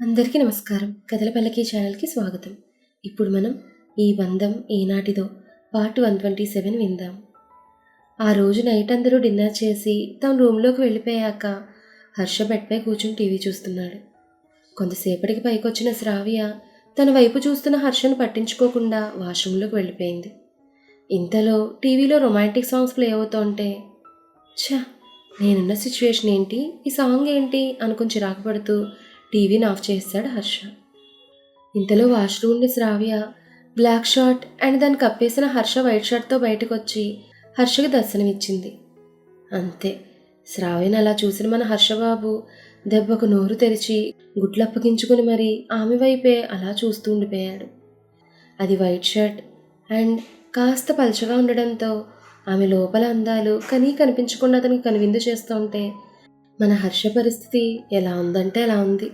అందరికీ నమస్కారం. కథల పల్లకి ఛానల్కి స్వాగతం. ఇప్పుడు మనం ఈ బంధం ఏనాటిదో పార్ట్ వన్ ట్వంటీ సెవెన్ విందాం. ఆ రోజు నైట్ అందరూ డిన్నర్ చేసి తమ రూమ్లోకి వెళ్ళిపోయాక హర్ష బెడ్పై కూర్చుని టీవీ చూస్తున్నాడు. కొంతసేపటికి పైకొచ్చిన శ్రావ్య తన వైపు చూస్తున్న హర్షను పట్టించుకోకుండా వాష్రూమ్లోకి వెళ్ళిపోయింది. ఇంతలో టీవీలో రొమాంటిక్ సాంగ్స్ ప్లే అవుతుంటే ఛా! నేనున్న సిచ్యువేషన్ ఏంటి? ఈ సాంగ్ ఏంటి? అనుకుని చిరాకు పడుతూ టీవీని ఆఫ్ చేస్తాడు హర్ష. ఇంతలో washroom Shravya black short and దాన్ని కప్పేసిన హర్ష వైట్ షర్ట్తో బయటకు వచ్చి హర్షకి దర్శనమిచ్చింది. అంతే శ్రావ్యను అలా చూసిన మన హర్షబాబు దెబ్బకు నోరు తెరిచి గుడ్లప్పగించుకుని మరి ఆమె వైపే అలా చూస్తూ ఉండిపోయాడు. అది వైట్ షర్ట్ అండ్ కాస్త పలచగా ఉండడంతో ఆమె లోపల అందాలు కనీ కనిపించకుండా అతనికి కనువిందు చేస్తుంటే మన హర్ష పరిస్థితి ఎలా ఉందంటే ఎలా ఉంది.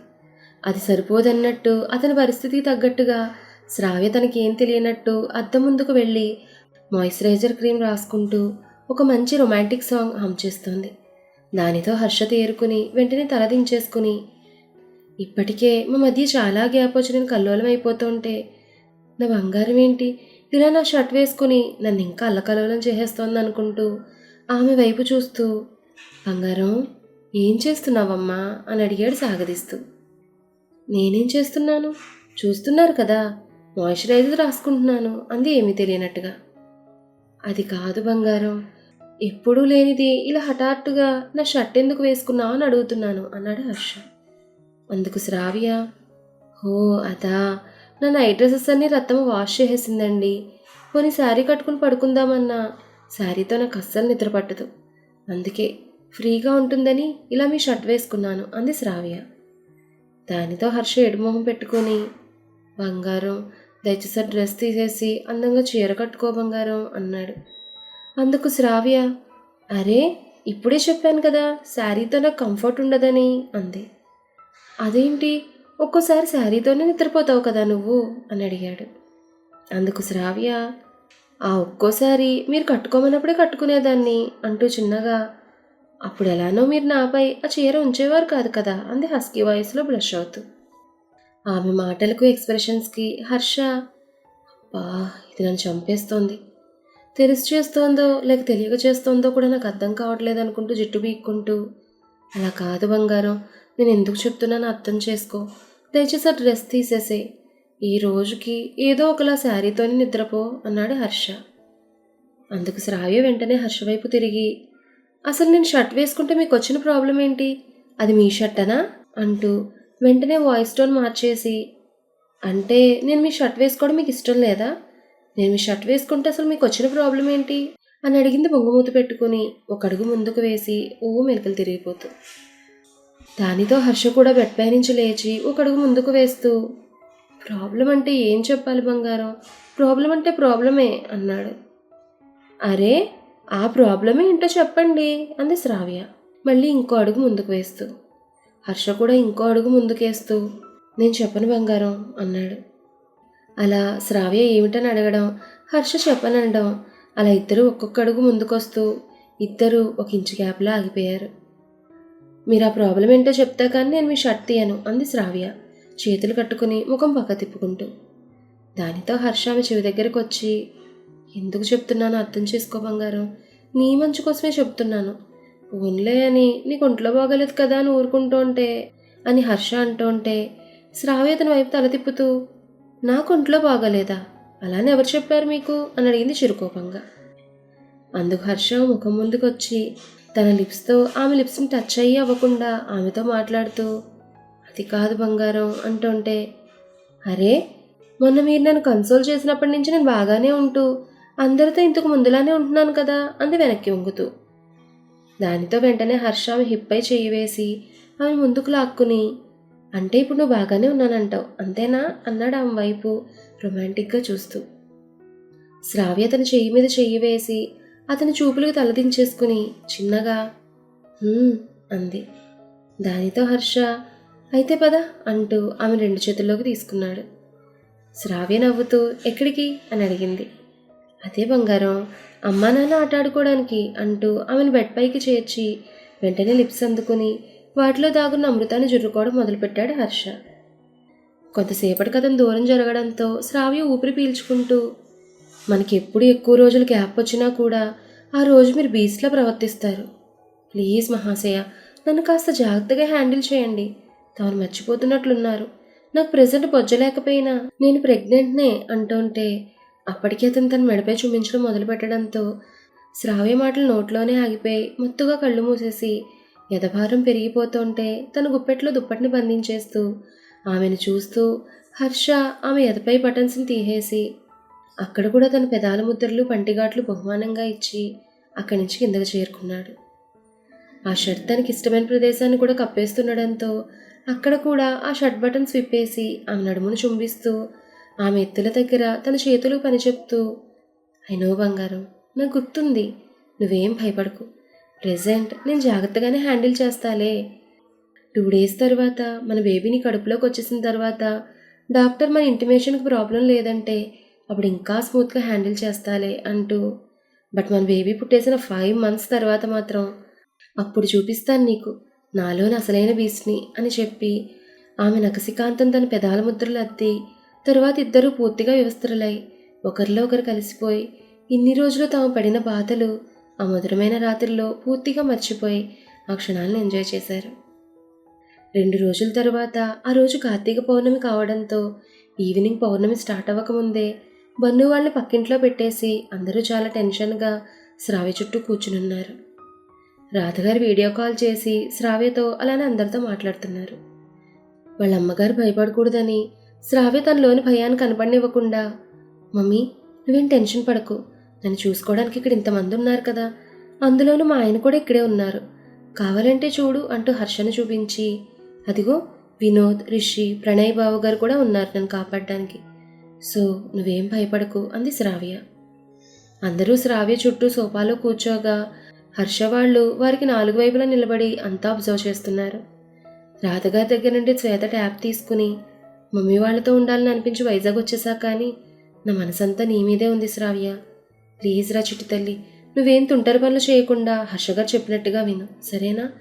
అది సరిపోదన్నట్టు అతని పరిస్థితికి తగ్గట్టుగా శ్రావ్య తనకేం తెలియనట్టు అద్దం ముందుకు వెళ్ళి మాయిశ్చరైజర్ క్రీమ్ రాసుకుంటూ ఒక మంచి రొమాంటిక్ సాంగ్ హమ్ చేస్తోంది. దానితో హర్ష తేరుకుని వెంటనే తలదించేసుకుని ఇప్పటికే మా మధ్య చాలా గ్యాప్ వచ్చి నేను కల్లోలం అయిపోతుంటే నా బంగారం ఏంటి? ఇలా నా షర్ట్ వేసుకుని నన్ను ఇంకా అల్లకల్లోలం చేసేస్తోంది అనుకుంటూ ఆమె వైపు చూస్తూ బంగారం ఏం చేస్తున్నావమ్మా? అని అడిగాడు సాగదీస్తూ. నేనేం చేస్తున్నాను? చూస్తున్నారు కదా మాయిశ్చరైజర్ రాసుకుంటున్నాను అంది ఏమీ తెలియనట్టుగా. అది కాదు బంగారం ఎప్పుడూ లేనిది ఇలా హఠాత్తుగా నా షర్ట్ ఎందుకు వేసుకున్నావు అని అడుగుతున్నాను అన్నాడు హర్ష. అందుకు శ్రావ్య ఓ అదా నా నైట్ డ్రెస్సెస్ అన్ని రత్తమ్మ వాష్ చేసేసిందండి. పోనీ శారీ కట్టుకుని పడుకుందామన్నా శారీతో నాకు అస్సలు నిద్ర పట్టదు. అందుకే ఫ్రీగా ఉంటుందని ఇలా మీ షర్ట్ వేసుకున్నాను అంది శ్రావ్య. దానితో హర్ష ఎడుమొహం పెట్టుకొని బంగారం దయచేసి డ్రెస్ తీసేసి అందంగా చీర కట్టుకో బంగారం అన్నాడు. అందుకు శ్రావ్య అరే ఇప్పుడే చెప్పాను కదా శారీతో నాకు కంఫర్ట్ ఉండదని అంది. అదేంటి? ఒక్కోసారి శారీతోనే నిద్రపోతావు కదా నువ్వు అని అడిగాడు. అందుకు శ్రావ్య ఆ ఒక్కోసారి మీరు కట్టుకోమన్నప్పుడే కట్టుకునేదాన్ని అంటూ చిన్నగా అప్పుడు ఎలానో మీరు నాపై ఆ చీర ఉంచేవారు కాదు కదా అంది హస్కీ వాయిస్లో బ్లష్ అవుతూ. ఆమె మాటలకు ఎక్స్ప్రెషన్స్కి హర్ష బా ఇది నన్ను చంపేస్తోంది. తెలిసి చేస్తోందో లేక తెలియక చేస్తోందో కూడా నాకు అర్థం కావట్లేదు అనుకుంటూ జిట్టు బీక్కుంటూ. అలా కాదు బంగారం నేను ఎందుకు చెప్తున్నానో అర్థం చేసుకో. దయచేసి ఆ డ్రెస్ తీసేసే. ఈ రోజుకి ఏదో ఒకలా శారీతోనే నిద్రపో అన్నాడు హర్ష. అందుకు శ్రావ్య వెంటనే హర్ష వైపు తిరిగి అసలు నేను షర్ట్ వేసుకుంటే మీకు వచ్చిన ప్రాబ్లం ఏంటి? అది మీ షర్టనా? అంటూ వెంటనే వాయిస్ టోన్ మార్చేసి అంటే నేను మీ షర్ట్ వేసుకోవడం మీకు ఇష్టం లేదా? నేను మీ షర్ట్ వేసుకుంటే అసలు మీకు వచ్చిన ప్రాబ్లం ఏంటి? అని అడిగింది బొంగుమూత పెట్టుకుని ఒక అడుగు ముందుకు వేసి ఓ మెలకలు తిరిగిపోతూ. దానితో హర్ష కూడా బెడ్ పై నుంచి లేచి ఒక అడుగు ముందుకు వేస్తూ ప్రాబ్లం అంటే ఏం చెప్పాలి బంగారం? ప్రాబ్లం అంటే ప్రాబ్లమే అన్నాడు. అరే ఆ ప్రాబ్లం ఏంటో చెప్పండి అంది శ్రావ్య. మళ్ళీ ఇంకో అడుగు ముందుకు వేస్తూ. హర్ష కూడా ఇంకో అడుగు ముందుకేస్తూ నేను చెప్పను బంగారం అన్నాడు. అలా శ్రావ్య ఏమిటని అడగడం హర్ష చెప్పనడం అలా ఇద్దరు ఒక్కొక్క అడుగు ముందుకొస్తూ ఇద్దరు ఒక ఇంచు గ్యాప్లో ఆగిపోయారు. మీరు ఆ ప్రాబ్లం ఏంటో చెప్తా కానీ నేను మీ షర్ట్ తీయను అంది శ్రావ్య చేతులు కట్టుకుని ముఖం పక్క తిప్పుకుంటూ. దానితో హర్ష ఆమె చెవి దగ్గరకు వచ్చి ఎందుకు చెప్తున్నానో అర్థం చేసుకో బంగారం నీ మంచి కోసమే చెప్తున్నాను. ఓన్లే అని నీకు ఒంట్లో బాగలేదు కదా అని ఊరుకుంటూ ఉంటే అని హర్ష అంటూ ఉంటే శ్రావ్య అతని వైపు తల తిప్పుతూ నాకు ఒంట్లో బాగలేదా? అలానే ఎవరు చెప్పారు మీకు? అని అడిగింది చిరుకోపంగా. అందుకు హర్ష ముఖం ముందుకు వచ్చి తన లిప్స్తో ఆమె లిప్స్ని టచ్ అయ్యి అవ్వకుండా ఆమెతో మాట్లాడుతూ అది కాదు బంగారం అంటుంటే అరే మొన్న మీరు నన్ను కన్సోల్ చేసినప్పటి నుంచి నేను బాగానే ఉంటూ అందరితో ఇంతకు ముందులానే ఉంటున్నాను కదా అంది వెనక్కి వంగుతూ. దానితో వెంటనే హర్ష ఆమె హిప్పై చెయ్యి వేసి ఆమె ముందుకు లాక్కుని అంటే ఇప్పుడు నువ్వు బాగానే ఉన్నానంటావు అంతేనా? అన్నాడు ఆమె వైపు రొమాంటిక్గా చూస్తూ. శ్రావ్య అతని చెయ్యి మీద చెయ్యి వేసి అతని చూపులకు తలదించేసుకుని చిన్నగా అంది. దానితో హర్ష అయితే పద అంటూ ఆమె రెండు చేతుల్లోకి తీసుకున్నాడు. శ్రావ్య నవ్వుతూ ఎక్కడికి? అని అడిగింది. అదే బంగారం. అమ్మా నాన్న ఆటాడుకోవడానికి అంటూ ఆమెను బెడ్ పైకి చేర్చి వెంటనే లిప్స్ అందుకుని వాటిలో దాగున్న అమృతాన్ని జుర్రుకోవడం మొదలుపెట్టాడు హర్ష. కొంతసేపటికి అతను దూరం జరగడంతో శ్రావ్య ఊపిరి పీల్చుకుంటూ మనకి ఎప్పుడు ఎక్కువ రోజులు గ్యాప్ వచ్చినా కూడా ఆ రోజు మీరు బీచ్లో ప్రవర్తిస్తారు. ప్లీజ్ మహాశయ నన్ను కాస్త జాగ్రత్తగా హ్యాండిల్ చేయండి. తాను మర్చిపోతున్నట్లున్నారు. నాకు ప్రజెంట్ బొజ్జలేకపోయినా నేను ప్రెగ్నెంట్నే అంటుంటే అప్పటికే అతను తన మెడపై చూపించడం మొదలుపెట్టడంతో శ్రావ్య మాటలు నోట్లోనే ఆగిపోయి మత్తుగా కళ్ళు మూసేసి యథభారం పెరిగిపోతుంటే తన గుప్పెట్లో దుప్పటిని బంధించేస్తూ ఆమెను చూస్తూ హర్ష ఆమె ఎదపై బటన్స్ని తీసేసి అక్కడ కూడా తన పెదాల ముద్రలు పంటిఘాట్లు బహుమానంగా ఇచ్చి అక్కడి నుంచి కిందకు చేరుకున్నాడు. ఆ షర్ట్ తనకి ఇష్టమైన ప్రదేశాన్ని కూడా కప్పేస్తుండడంతో అక్కడ కూడా ఆ షర్ట్ బటన్స్ విప్పేసి ఆమె నడుమును చుంబిస్తూ ఆమె ఎత్తుల దగ్గర తన చేతులు పని చెప్తూ అయినో బంగారం నాకు గుర్తుంది. నువ్వేం భయపడకు. ప్రెజెంట్ నేను జాగ్రత్తగానే హ్యాండిల్ చేస్తాలే. టూ డేస్ తర్వాత మన బేబీని కడుపులోకి వచ్చేసిన తర్వాత డాక్టర్ మన ఇంటిమేషన్కి ప్రాబ్లం లేదంటే అప్పుడు ఇంకా స్మూత్గా హ్యాండిల్ చేస్తాలే అంటూ బట్ మన బేబీ పుట్టేసిన ఫైవ్ మంత్స్ తర్వాత మాత్రం అప్పుడు చూపిస్తాను నీకు. నాలోని అసలైన బీస్ని అని చెప్పి ఆమె నకసికాంతం తన పెదాల ముద్రలు అద్ది తరువాత ఇద్దరూ పూర్తిగా వ్యవస్థలై ఒకరిలో ఒకరు కలిసిపోయి ఇన్ని రోజులు తాము పడిన బాధలు ఆ మధురమైన రాత్రిలో పూర్తిగా మర్చిపోయి ఆ క్షణాలను ఎంజాయ్ చేశారు. రెండు రోజుల తర్వాత ఆ రోజు కార్తీక పౌర్ణమి కావడంతో ఈవినింగ్ పౌర్ణమి స్టార్ట్ అవ్వకముందే బన్ను వాళ్ళని పక్కింట్లో పెట్టేసి అందరూ చాలా టెన్షన్గా శ్రావ్య చుట్టూ కూర్చునున్నారు. రాధగారు వీడియో కాల్ చేసి శ్రావ్యతో అలానే అందరితో మాట్లాడుతున్నారు. వాళ్ళ అమ్మగారు భయపడకూడదని శ్రావ్య తనలోని భయాన్ని కనపడనివ్వకుండా మమ్మీ నువ్వేం టెన్షన్ పడకు. నన్ను చూసుకోవడానికి ఇక్కడ ఇంతమంది ఉన్నారు కదా. అందులోనూ మా ఆయన కూడా ఇక్కడే ఉన్నారు. కావాలంటే చూడు అంటూ హర్షను చూపించి అదిగో వినోద్ రిషి ప్రణయ్ బాబు గారు కూడా ఉన్నారు నన్ను కాపాడడానికి. సో నువ్వేం భయపడకు అంది శ్రావ్య. అందరూ శ్రావ్య చుట్టూ సోఫాలో కూర్చోగా హర్ష వాళ్ళు వారికి నాలుగు వైపులా నిలబడి అంతా అబ్జర్వ్ చేస్తున్నారు. రాధగారి దగ్గర నుండి శ్వేత ట్యాప్ తీసుకుని మమ్మీ వాళ్ళతో ఉండాలని అనిపించి వైజాగ్ వచ్చేసా కానీ నా మనసంతా నీ మీదే ఉంది శ్రావ్య. ప్లీజ్ రా చిట్టి తల్లి నువ్వేం తుంటరి పనులు చేయకుండా హర్షగారు చెప్పినట్టుగా విను సరేనా?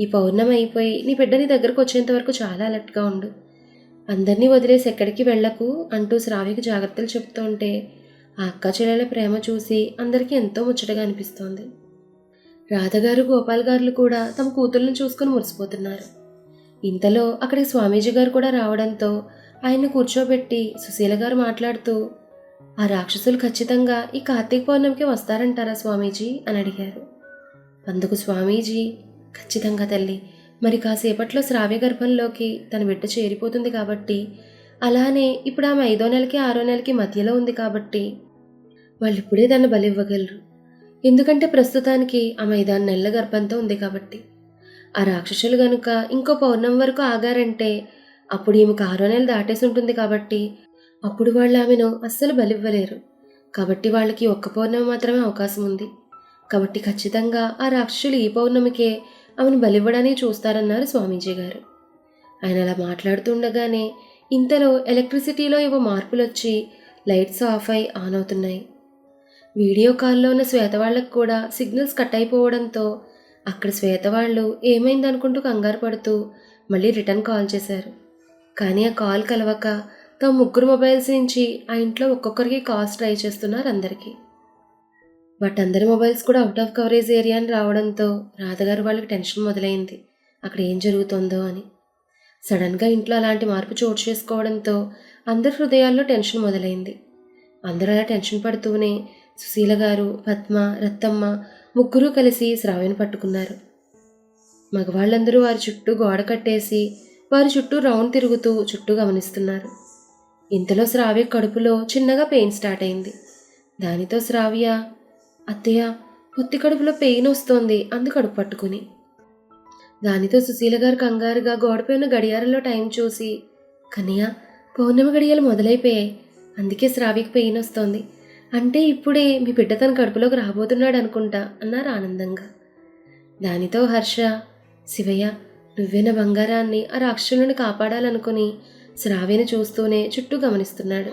ఈ పౌర్ణమి అయిపోయి నీ బిడ్డ నీ దగ్గరకు వచ్చేంత వరకు చాలా అలర్ట్గా ఉండు. అందరినీ వదిలేసి ఎక్కడికి వెళ్ళకు అంటూ శ్రావ్యకి జాగ్రత్తలు చెప్తూ ఉంటే ఆ అక్క చెల్లెల ప్రేమ చూసి అందరికీ ఎంతో ముచ్చటగా అనిపిస్తోంది. రాధగారు గోపాల్ గారులు కూడా తమ కూతుళ్ళని చూసుకుని మురిసిపోతున్నారు. ఇంతలో అక్కడికి స్వామీజీ గారు కూడా రావడంతో ఆయన్ని కూర్చోబెట్టి సుశీల గారు మాట్లాడుతూ ఆ రాక్షసులు ఖచ్చితంగా ఈ కార్తీక పౌర్ణమికి వస్తారంటారా స్వామీజీ? అని అడిగారు. అందుకు స్వామీజీ ఖచ్చితంగా తల్లి. మరి కాసేపట్లో శ్రావ్య గర్భంలోకి తన బిడ్డ చేరిపోతుంది కాబట్టి అలానే ఇప్పుడు ఆమె ఐదో నెలకి ఆరో నెలకి మధ్యలో ఉంది కాబట్టి వాళ్ళు ఇప్పుడే దాన్ని బలివ్వగలరు ఎందుకంటే ప్రస్తుతానికి ఆమె ఐదారు నెలల గర్భంతో ఉంది కాబట్టి. ఆ రాక్షసులు గనుక ఇంకో పౌర్ణం వరకు ఆగారంటే అప్పుడు ఈమెకు ఆరో నెలలు దాటేసి ఉంటుంది కాబట్టి అప్పుడు వాళ్ళు ఆమెను అస్సలు బలివ్వలేరు. కాబట్టి వాళ్ళకి ఒక్క పౌర్ణమి మాత్రమే అవకాశం ఉంది. కాబట్టి ఖచ్చితంగా ఆ రాక్షసులు ఈ పౌర్ణమికే ఆమెను బలివ్వడానికి చూస్తారన్నారు స్వామీజీ గారు. ఆయన అలా మాట్లాడుతుండగానే ఇంతలో ఎలక్ట్రిసిటీలో ఏవో మార్పులు వచ్చి లైట్స్ ఆఫ్ అయి ఆన్ అవుతున్నాయి. వీడియో కాల్లో ఉన్న శ్వేత వాళ్ళకు కూడా సిగ్నల్స్ కట్ అయిపోవడంతో అక్కడ శ్వేత వాళ్ళు ఏమైందనుకుంటూ కంగారు పడుతూ మళ్ళీ రిటర్న్ కాల్ చేశారు. కానీ ఆ కాల్ కలవక తమ ముగ్గురు మొబైల్స్ నుంచి ఆ ఇంట్లో ఒక్కొక్కరికి కాల్స్ ట్రై చేస్తున్నారు అందరికీ. బట్ అందరి మొబైల్స్ కూడా అవుట్ ఆఫ్ కవరేజ్ ఏరియా అని రావడంతో రాధగారు వాళ్ళకి టెన్షన్ మొదలైంది. అక్కడ ఏం జరుగుతుందో అని. సడన్గా ఇంట్లో అలాంటి మార్పు చోటు చేసుకోవడంతో అందరి హృదయాల్లో టెన్షన్ మొదలైంది. అందరూ అలా టెన్షన్ పడుతూనే సుశీల గారు పద్మ రత్తమ్మ ముగ్గురూ కలిసి శ్రావ్యను పట్టుకున్నారు. మగవాళ్ళందరూ వారి చుట్టూ గోడ కట్టేసి వారి చుట్టూ రౌండ్ తిరుగుతూ చుట్టూ గమనిస్తున్నారు. ఇంతలో శ్రావ్య కడుపులో చిన్నగా పెయిన్ స్టార్ట్ అయింది. దానితో శ్రావ్య అత్తయ్య పొత్తి కడుపులో పెయిన్ వస్తోంది అందు కడుపు పట్టుకుని. దానితో సుశీల గారు కంగారుగా గోడపై ఉన్న గడియారంలో టైం చూసి కనియా పౌర్ణమి గడియాలు మొదలైపోయాయి అందుకే శ్రావ్యకి పెయిన్ వస్తోంది. అంటే ఇప్పుడే మీ బిడ్డ తన కడుపులోకి రాబోతున్నాడు అనుకుంటా అన్నారు ఆనందంగా. దానితో హర్ష శివయ్య నువ్వే నా బంగారాన్ని ఆ రాక్షసులను కాపాడాలనుకుని శ్రావ్యను చూస్తూనే చుట్టూ గమనిస్తున్నాడు.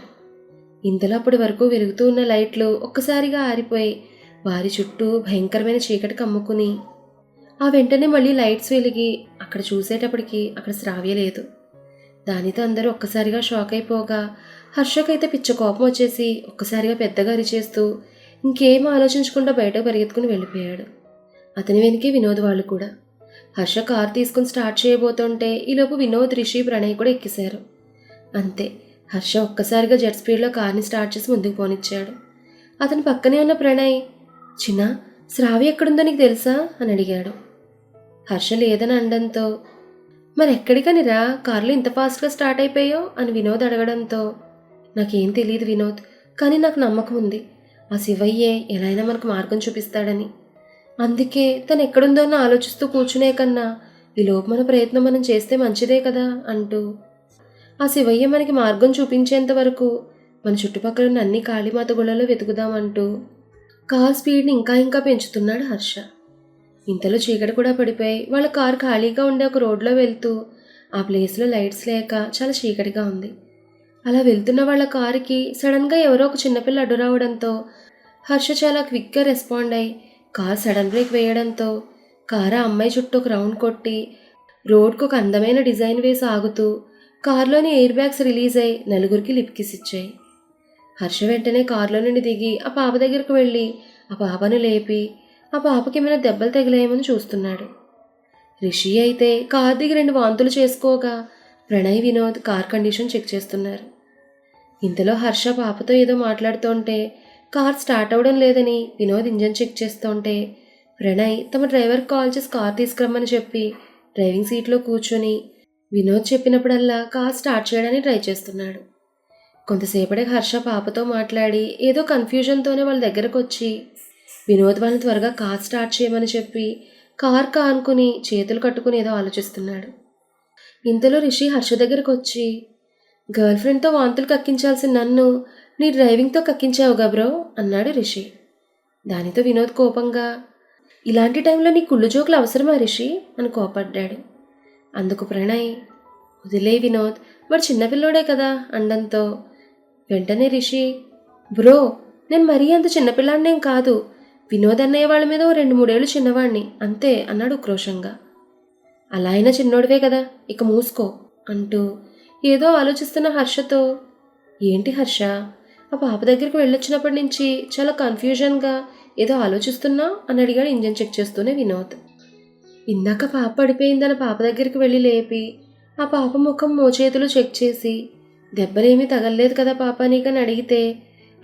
ఇంతలో అప్పటి వరకు వెలుగుతూ ఉన్న లైట్లు ఒక్కసారిగా ఆరిపోయి వారి చుట్టూ భయంకరమైన చీకటి కమ్ముకుని ఆ వెంటనే మళ్ళీ లైట్స్ వెలిగి అక్కడ చూసేటప్పటికి అక్కడ శ్రావ్య లేదు. దానితో అందరూ ఒక్కసారిగా షాక్ అయిపోగా హర్షకైతే పిచ్చ కోపం వచ్చేసి ఒక్కసారిగా పెద్దగా అరిచేస్తూ ఇంకేం ఆలోచించకుండా బయటకు పరిగెత్తుకుని వెళ్ళిపోయాడు. అతని వెనుకే వినోద్ వాళ్ళు కూడా. హర్ష కారు తీసుకుని స్టార్ట్ చేయబోతుంటే ఈలోపు వినోద్ రిషి ప్రణయ్ కూడా ఎక్కేశారు. అంతే హర్ష ఒక్కసారిగా జెట్ స్పీడ్లో కార్ని స్టార్ట్ చేసి ముందుకు పోనిచ్చాడు. అతని పక్కనే ఉన్న ప్రణయ్ చిన్న శ్రావి ఎక్కడుందో నీకు తెలుసా? అని అడిగాడు. హర్ష లేదని అనడంతో మరి ఎక్కడికని రా కార్లు ఇంత ఫాస్ట్గా స్టార్ట్ అయిపోయాయో? అని వినోద్ అడగడంతో నాకేం తెలియదు వినోద్ కానీ నాకు నమ్మకం ఉంది. ఆ శివయ్యే ఎలా అయినా మనకు మార్గం చూపిస్తాడని. అందుకే తను ఎక్కడుందో అని ఆలోచిస్తూ కూర్చునే కన్నా ఈలోపు మన ప్రయత్నం మనం చేస్తే మంచిదే కదా అంటూ. ఆ శివయ్య మనకి మార్గం చూపించేంత వరకు మన చుట్టుపక్కల ఉన్న అన్ని కాళీమాత గుళ్ళలో వెతుకుదామంటూ కార్ స్పీడ్ని ఇంకా ఇంకా పెంచుతున్నాడు హర్ష. ఇంతలో చీకటి కూడా పడిపోయి వాళ్ళ కార్ ఖాళీగా ఉండే ఒక రోడ్లో వెళ్తూ ఆ ప్లేస్లో లైట్స్ లేక చాలా చీకటిగా ఉంది. అలా వెళ్తున్న వాళ్ళ కారుకి సడన్గా ఎవరో ఒక చిన్నపిల్ల అడ్డు రావడంతో హర్ష చాలా క్విక్గా రెస్పాండ్ అయి కార్ సడన్ బ్రేక్ వేయడంతో కారు అమ్మాయి చుట్టూ ఒక రౌండ్ కొట్టి రోడ్కు ఒక అందమైన డిజైన్ వేసి ఆగుతూ కారులోని ఎయిర్ బ్యాగ్స్ రిలీజ్ అయి నలుగురికి లిప్ కిస్ ఇచ్చాయి. హర్ష వెంటనే కారులో నుండి దిగి ఆ పాప దగ్గరకు వెళ్ళి ఆ పాపను లేపి ఆ పాపకి ఏమైనా దెబ్బలు తగిలాయేమని చూస్తున్నాడు. రిషి అయితే కార్ దిగి రెండు వాంతులు చేసుకోగా Pranay Vinod car condition check చేస్తున్నారు. ఇంతలో హర్ష పాపతో ఏదో మాట్లాడుతుంటే కార్ స్టార్ట్ అవ్వడం లేదని వినోద్ ఇంజన్ చెక్ చేస్తుంటే ప్రణయ్ తమ డ్రైవర్ కాల్ చేసి కార్ తీసుకురమ్మని చెప్పి డ్రైవింగ్ సీట్లో కూర్చొని వినోద్ చెప్పినప్పుడల్లా కార్ స్టార్ట్ చేయడానికి ట్రై చేస్తున్నాడు. కొంతసేపటికి హర్ష పాపతో మాట్లాడి ఏదో కన్ఫ్యూజన్తోనే వాళ్ళ దగ్గరకు వచ్చి వినోద్ వాళ్ళని త్వరగా కార్ స్టార్ట్ చేయమని చెప్పి కార్ కానుకుని చేతులు కట్టుకుని ఏదో ఆలోచిస్తున్నాడు. ఇంతలో రిషి హర్ష దగ్గరకు వచ్చి గర్ల్ ఫ్రెండ్తో వాంతులు కక్కించాల్సిన నన్ను నీ డ్రైవింగ్తో కక్కించావుగా బ్రో అన్నాడు రిషి. దానితో వినోద్ కోపంగా ఇలాంటి టైంలో నీ కుళ్ళు జోకులు అవసరమా రిషి అని కోపడ్డాడు. అందుకు ప్రణయ్ వదిలే వినోద్ వాడు చిన్నపిల్లోడే కదా అండంతో వెంటనే రిషి బ్రో నేను మరీ అంత చిన్నపిల్లాడినేం కాదు వినోద్ అన్నయ్య వాళ్ళ మీద ఓ రెండు మూడేళ్ళు చిన్నవాణ్ణి అంతే అన్నాడు ఉక్రోషంగా. అలా అయినా చిన్నోడివే కదా ఇక మూసుకో అంటూ ఏదో ఆలోచిస్తున్న హర్షతో ఏంటి హర్ష? ఆ పాప దగ్గరికి వెళ్ళొచ్చినప్పటి నుంచి చాలా కన్ఫ్యూజన్గా ఏదో ఆలోచిస్తున్నా? అని అడిగాడు ఇంజన్ చెక్ చేస్తూనే వినోద్. ఇందాక పాప పడిపోయిందని పాప దగ్గరికి వెళ్ళి లేపి ఆ పాప ముఖం మోచేతులు చెక్ చేసి దెబ్బలేమీ తగలలేదు కదా పాప నీకని అడిగితే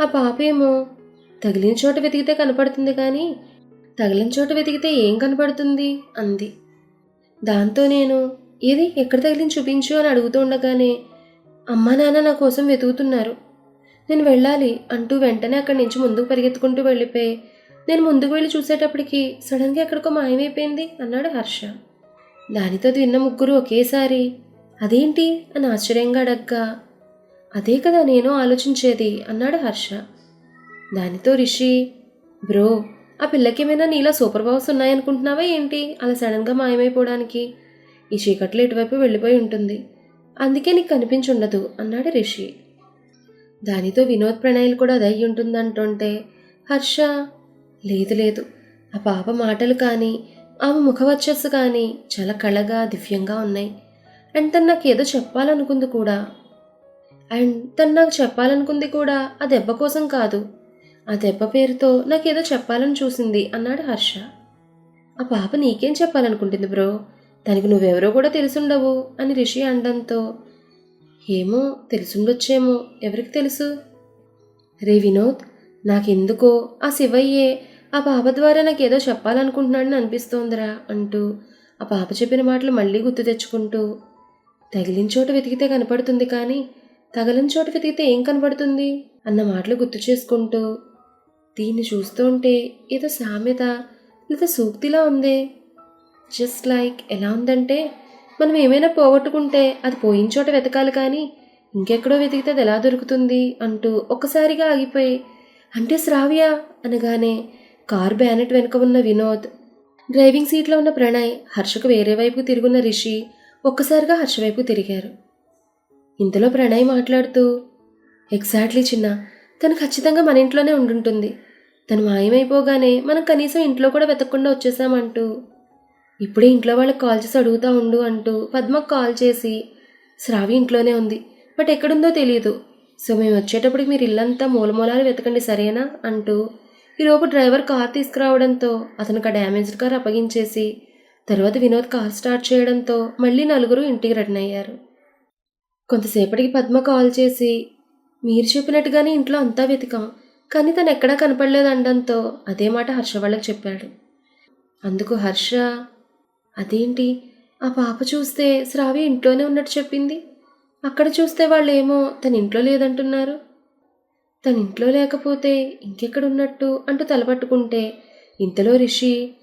ఆ పాప ఏమో తగిలిన చోట వెతికితే కనపడుతుంది కానీ తగిలిన చోట వెతికితే ఏం కనపడుతుంది? అంది. దాంతో నేను ఏది? ఎక్కడ తగిలింది చూపించు అని అడుగుతూ ఉండగానే అమ్మా నాన్న నా కోసం వెతుకుతున్నారు. నేను వెళ్ళాలి అంటూ వెంటనే అక్కడి నుంచి ముందుకు పరిగెత్తుకుంటూ వెళ్ళిపోయి నేను ముందుకు వెళ్ళి చూసేటప్పటికి సడన్గా ఎక్కడికో మాయమైపోయింది అన్నాడు హర్ష. దానితో విన్న ముగ్గురు ఒకేసారి అదేంటి? అని ఆశ్చర్యంగా అడగ్గా అదే కదా నేను ఆలోచించేది అన్నాడు హర్ష. దానితో రిషి బ్రో ఆ పిల్లకేమైనా నీలా సూపర్ పవర్స్ ఉన్నాయనుకుంటున్నావా ఏంటి? అలా సడన్గా మాయమైపోవడానికి. ఈ చీకట్లో ఇటువైపు వెళ్ళిపోయి ఉంటుంది. అందుకే నీకు కనిపించుండదు అన్నాడు రిషి. దానితో వినోద్ ప్రణయలు కూడా అది అయి ఉంటుందంటుంటే హర్ష లేదు లేదు ఆ పాప మాటలు కానీ ఆమె ముఖవచ్చస్సు కానీ చాలా కళగా దివ్యంగా ఉన్నాయి. అండ్ తను నాకు ఏదో చెప్పాలనుకుంది కూడా. అండ్ తను నాకు చెప్పాలనుకుంది కూడా ఆ దెబ్బ కోసం కాదు. ఆ దెబ్బ పేరుతో నాకేదో చెప్పాలని చూసింది అన్నాడు హర్ష. ఆ పాప నీకేం చెప్పాలనుకుంటుంది బ్రో? దానికి నువ్వెవరో కూడా తెలుసుండవు అని రిషి అనడంతో ఏమో తెలుసుండొచ్చేమో ఎవరికి తెలుసు? రే వినోద్ నాకెందుకో ఆ శివయ్యే ఆ పాప ద్వారా నాకేదో చెప్పాలనుకుంటున్నాడని అనిపిస్తోందిరా అంటూ ఆ పాప చెప్పిన మాటలు మళ్ళీ గుర్తు తెచ్చుకుంటూ తగిలిన చోట వెతికితే కనపడుతుంది కానీ తగలని చోట వెతికితే ఏం కనపడుతుంది? అన్న మాటలు గుర్తు చేసుకుంటూ దీన్ని చూస్తుంటే ఏదో సామెత లేదా సూక్తిలా ఉందే. జస్ట్ లైక్ ఎలా ఉందంటే మనం ఏమైనా పోగొట్టుకుంటే అది పోయిన చోట వెతకాలి కానీ ఇంకెక్కడో వెతికితే అది ఎలా దొరుకుతుంది అంటూ ఒక్కసారిగా ఆగిపోయి అంటే శ్రావ్య అనగానే కార్ బ్యానెట్ వెనుక ఉన్న వినోద్ డ్రైవింగ్ సీట్లో ఉన్న ప్రణయ్ హర్షకు వేరే వైపు తిరుగున్న రిషి ఒక్కసారిగా హర్ష వైపు తిరిగారు. ఇంతలో ప్రణయ్ మాట్లాడుతూ ఎగ్జాక్ట్లీ చిన్న తను ఖచ్చితంగా మన ఇంట్లోనే ఉండుంటుంది. తను మాయమైపోగానే మనం కనీసం ఇంట్లో కూడా వెతకకుండా వచ్చేసామంటూ ఇప్పుడే ఇంట్లో వాళ్ళకి కాల్ చేసి అడుగుతా ఉండు అంటూ పద్మకు కాల్ చేసి శ్రావి ఇంట్లోనే ఉంది బట్ ఎక్కడుందో తెలియదు సో మేము వచ్చేటప్పటికి మీరు ఇల్లంతా మూలమూలాలు వెతకండి సరేనా? అంటూ ఈలోపు డ్రైవర్ కార్ తీసుకురావడంతో అతనికి ఆ డ్యామేజ్డ్ కార్ అప్పగించేసి తర్వాత వినోద్ కార్ స్టార్ట్ చేయడంతో మళ్ళీ నలుగురు ఇంటికి రిటర్న్ అయ్యారు. కొంతసేపటికి పద్మ కాల్ చేసి మీరు చెప్పినట్టుగానే ఇంట్లో అంతా వెతికాం కానీ తను ఎక్కడా కనపడలేదు అనడంతో అదే మాట హర్ష వాళ్ళకి చెప్పాడు. అందుకు హర్ష అదేంటి? ఆ పాప చూస్తే శ్రావి ఇంట్లోనే ఉన్నట్టు చెప్పింది. అక్కడ చూస్తే వాళ్ళేమో తన ఇంట్లో లేదంటున్నారు. తన ఇంట్లో లేకపోతే ఇంకెక్కడున్నట్టు అంటూ తలపట్టుకుంటే ఇంతలో రిషి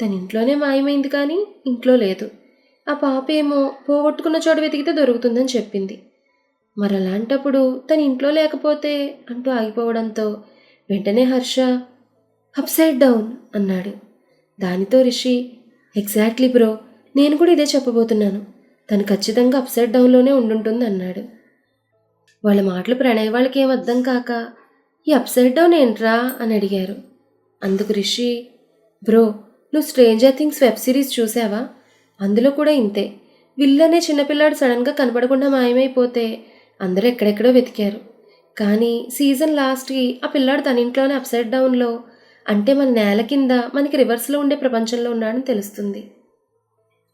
తన ఇంట్లోనే మాయమైంది కానీ ఇంట్లో లేదు. ఆ పాప ఏమో పోగొట్టుకున్న చోట వెతికితే దొరుకుతుందని చెప్పింది. మరి అలాంటప్పుడు తన ఇంట్లో లేకపోతే అంటూ ఆగిపోవడంతో వెంటనే హర్ష అప్సైడ్ డౌన్ అన్నాడు. దానితో రిషి ఎగ్జాక్ట్లీ బ్రో నేను కూడా ఇదే చెప్పబోతున్నాను. తను ఖచ్చితంగా అప్సైడ్ డౌన్లోనే ఉండుంటుంది అన్నాడు. వాళ్ళ మాటలు ప్రణయ్ వాళ్ళకి ఏం అర్థం కాక ఈ అప్సైడ్ డౌన్ ఏంట్రా? అని అడిగారు. అందుకు రిషి బ్రో నువ్వు స్ట్రేంజర్ థింగ్స్ వెబ్ సిరీస్ చూసావా? అందులో కూడా ఇంతే. విల్లనే చిన్నపిల్లాడు సడన్గా కనపడకుండా మాయమైపోతే అందరూ ఎక్కడెక్కడో వెతికారు. కానీ సీజన్ లాస్ట్కి ఆ పిల్లాడు తన ఇంట్లోనే అప్సైడ్ డౌన్లో అంటే మన నేల కింద మనకి రివర్స్లో ఉండే ప్రపంచంలో ఉన్నాడని తెలుస్తుంది.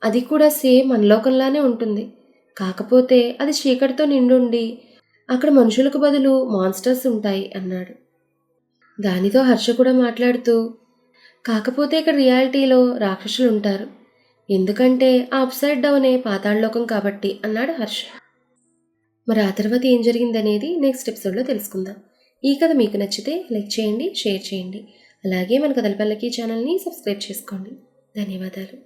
అది కూడా సేమ్ మనలోకంలానే ఉంటుంది. కాకపోతే అది చీకటితో నిండుండి అక్కడ మనుషులకు బదులు మాన్స్టర్స్ ఉంటాయి అన్నాడు. దానితో హర్ష కూడా మాట్లాడుతూ కాకపోతే ఇక్కడ రియాలిటీలో రాక్షసులు ఉంటారు. ఎందుకంటే ఆ అప్సైడ్ డౌనే పాతాళలోకం కాబట్టి అన్నాడు హర్ష. మరి ఆ తర్వాత ఏం జరిగిందనేది నెక్స్ట్ ఎపిసోడ్లో తెలుసుకుందాం. ఈ కథ మీకు నచ్చితే లైక్ చేయండి షేర్ చేయండి. అలాగే మన కథలపల్లకి ఛానల్ని సబ్స్క్రైబ్ చేసుకోండి. ధన్యవాదాలు.